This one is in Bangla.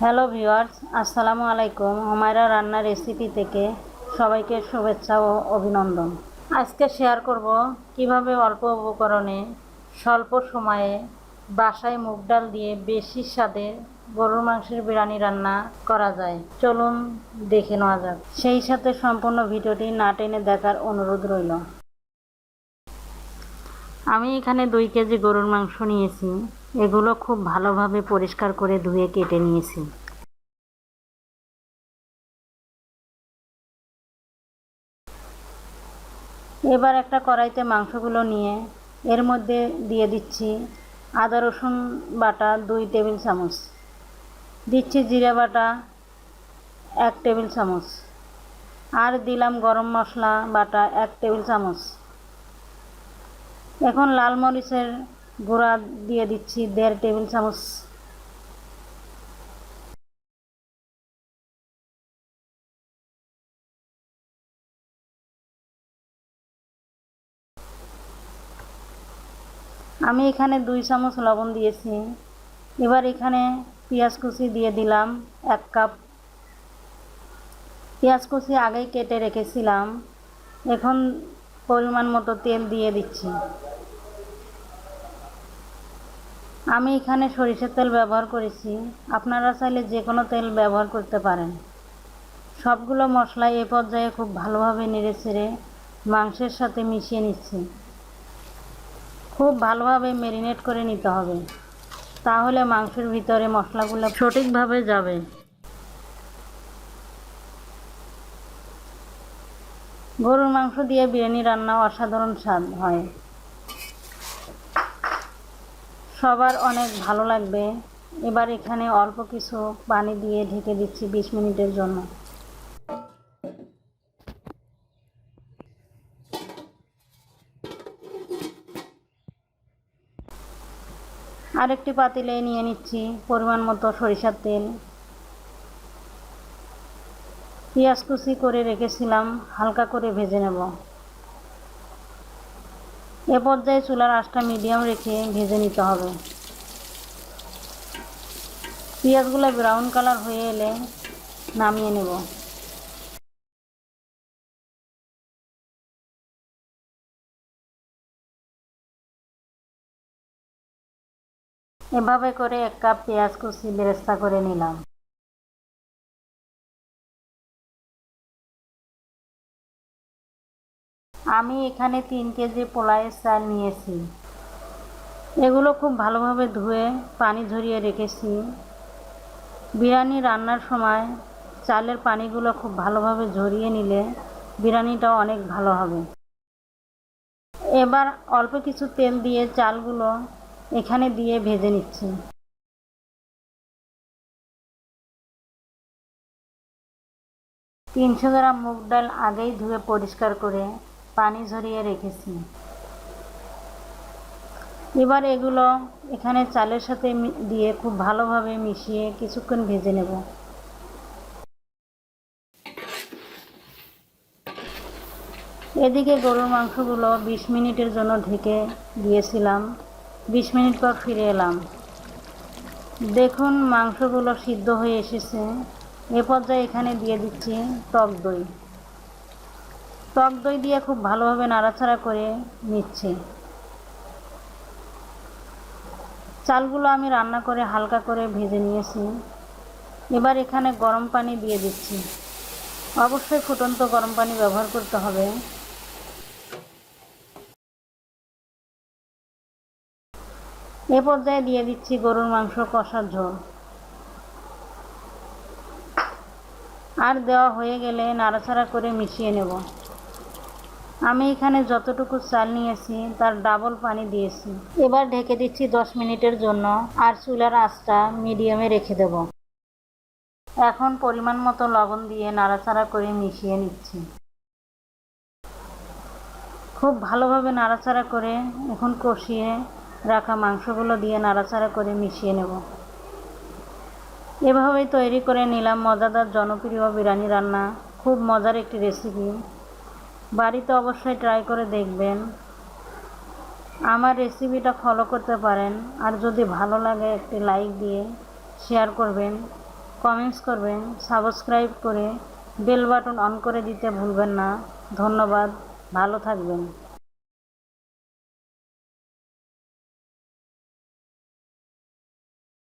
হ্যালো ভিউয়ার্স, আসসালামু আলাইকুম। হুমায়রা রান্নার রেসিপি থেকে সবাইকে শুভেচ্ছা ও অভিনন্দন। আজকে শেয়ার করব কীভাবে অল্প উপকরণে স্বল্প সময়ে বাসায় মুগ ডাল দিয়ে বেশি স্বাদে গরুর মাংসের বিরিয়ানি রান্না করা যায়। চলুন দেখে নেওয়া যাক। সেই সাথে সম্পূর্ণ ভিডিওটি না টেনে দেখার অনুরোধ রইল। আমি এখানে দুই কেজি গরুর মাংস নিয়েছি। এগুলো খুব ভালোভাবে পরিষ্কার করে ধুয়ে কেটে নিয়েছি। এবার একটা কড়াইতে মাংসগুলো নিয়ে এর মধ্যে দিয়ে দিচ্ছি আদা, রসুন বাটা দুই টেবিল চামচ। দিচ্ছি জিরে বাটা এক টেবিল চামচ। আর দিলাম গরম মশলা বাটা এক টেবিল চামচ। এখন লাল মরিচের গুঁড়া দিয়ে দিচ্ছি, দেড় টেবিল চামচ। আমি এখানে দুই চামচ লবণ দিয়েছি। এবার এখানে পেঁয়াজ কুচি দিয়ে দিলাম এক কাপ। পেঁয়াজ কুচি আগেই কেটে রেখেছিলাম। এখন পরিমাণ মতো তেল দিয়ে দিচ্ছি। আমি এখানে সরিষার তেল ব্যবহার করেছি। আপনারা চাইলে যে কোনো তেল ব্যবহার করতে পারেন। সবগুলো মশলা এ পর্যায়ে খুব ভালোভাবে নেড়ে ছেড়ে মাংসের সাথে মিশিয়ে নিচ্ছি। খুব ভালোভাবে ম্যারিনেট করে নিতে হবে। তাহলে মাংসের ভিতরে মশলাগুলো সঠিকভাবে যাবে। গরুর মাংস দিয়ে বিরিয়ানি রান্না অসাধারণ স্বাদ হয়। সবার অনেক ভালো লাগবে। এবার এখানে অল্প কিছু পানি দিয়ে ঢেকে দিচ্ছি বিশ মিনিটের জন্য। আরেকটি পাতিলে নিয়ে নিচ্ছি পরিমাণ মতো সরিষার তেল। পেঁয়াজ কুচি করে রেখেছিলাম, হালকা করে ভেজে নেব। এ পর্যায়ে চুলার আঁচটা মিডিয়াম রেখে ভেজে নিতে হবে। পেঁয়াজগুলো ব্রাউন কালার হয়ে এলে নামিয়ে নেব। এভাবে করে এক কাপ পেঁয়াজ কুচি বেরেস্তা করে নিলাম। আমি এখানে তিন কেজি পোলায়ের চাল নিয়েছি। এগুলো খুব ভালোভাবে ধুয়ে পানি ঝরিয়ে রেখেছি। বিরিয়ানি রান্নার সময় চালের পানিগুলো খুব ভালোভাবে ঝরিয়ে নিলে বিরিয়ানিটাও অনেক ভালো হবে। এবার অল্প কিছু তেল দিয়ে চালগুলো এখানে দিয়ে ভেজে নিচ্ছি। তিনশো গ্রাম মুগ ডাল আগেই ধুয়ে পরিষ্কার করে পানি ঝরিয়ে রেখেছি। এবার এগুলো এখানে চালের সাথে দিয়ে খুব ভালোভাবে মিশিয়ে কিছুক্ষণ ভেজে নেব। এদিকে গরুর মাংসগুলো বিশ মিনিটের জন্য ঢেকে দিয়েছিলাম। বিশ মিনিট পর ফিরে এলাম। দেখুন মাংসগুলো সিদ্ধ হয়ে এসেছে। এ পর্যায়ে এখানে দিয়ে দিচ্ছি টক দই। টক দই দিয়ে খুব ভালোভাবে নাড়াচাড়া করে নিচ্ছি। চালগুলো আমি রান্না করে হালকা করে ভেজে নিয়েছি। এবার এখানে গরম পানি দিয়ে দিচ্ছি। অবশ্যই ফুটন্ত গরম পানি ব্যবহার করতে হবে। এ পর্যায়ে দিয়ে দিচ্ছি গরুর মাংস কষার ঝোল। আর দেওয়া হয়ে গেলে নাড়াচাড়া করে মিশিয়ে নেব। আমি এখানে যতটুকু চাল নিয়েছি, তার ডাবল পানি দিয়েছি। এবার ঢেকে দিচ্ছি দশ মিনিটের জন্য, আর চুলার আঁচটা মিডিয়ামে রেখে দেব। এখন পরিমাণ মতো লবণ দিয়ে নাড়াচাড়া করে মিশিয়ে নিচ্ছি। খুব ভালোভাবে নাড়াচাড়া করে এখন কষিয়ে রাখা মাংসগুলো দিয়ে নাড়াচাড়া করে মিশিয়ে নেব। এভাবেই তৈরি করে নিলাম মজাদার জনপ্রিয় বিরিয়ানি রান্না। খুব মজার একটি রেসিপি বাড়িতে অবশ্যই ট্রাই করে দেখবেন। আমার রেসিপিটা ফলো করতে পারেন। আর যদি ভালো লাগে একটি লাইক দিয়ে শেয়ার করবেন কমেন্টস করবেন সাবস্ক্রাইব করে বেল বাটন অন করে দিতে ভুলবেন না। ধন্যবাদ, ভালো থাকবেন।